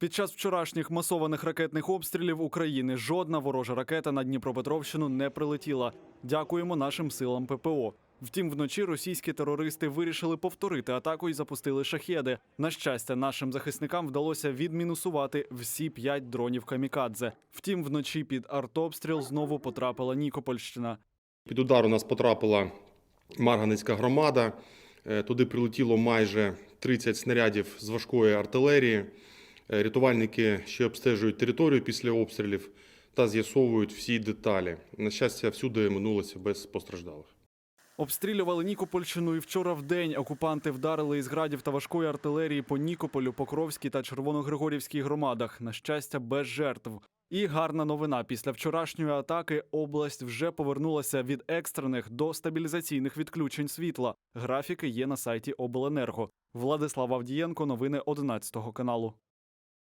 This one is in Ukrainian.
Під час вчорашніх масованих ракетних обстрілів України жодна ворожа ракета на Дніпропетровщину не прилетіла. Дякуємо нашим силам ППО. Втім, вночі російські терористи вирішили повторити атаку і запустили шахеди. На щастя, нашим захисникам вдалося відмінусувати всі п'ять дронів камікадзе. Втім, вночі під артобстріл знову потрапила Нікопольщина. Під удар у нас потрапила Марганецька громада. Е, Туди прилетіло майже 30 снарядів з важкої артилерії. Е, Рятувальники ще обстежують територію після обстрілів та з'ясовують всі деталі. На щастя, всюди минулося без постраждалих. Обстрілювали Нікопольщину і вчора в день. Окупанти вдарили із градів та важкої артилерії по Нікополю, Покровській та Червоногригорівській громадах. На щастя, без жертв. І гарна новина. Після вчорашньої атаки область вже повернулася від екстрених до стабілізаційних відключень світла. Графіки є на сайті Обленерго. Владислав Авдієнко, новини 11 каналу.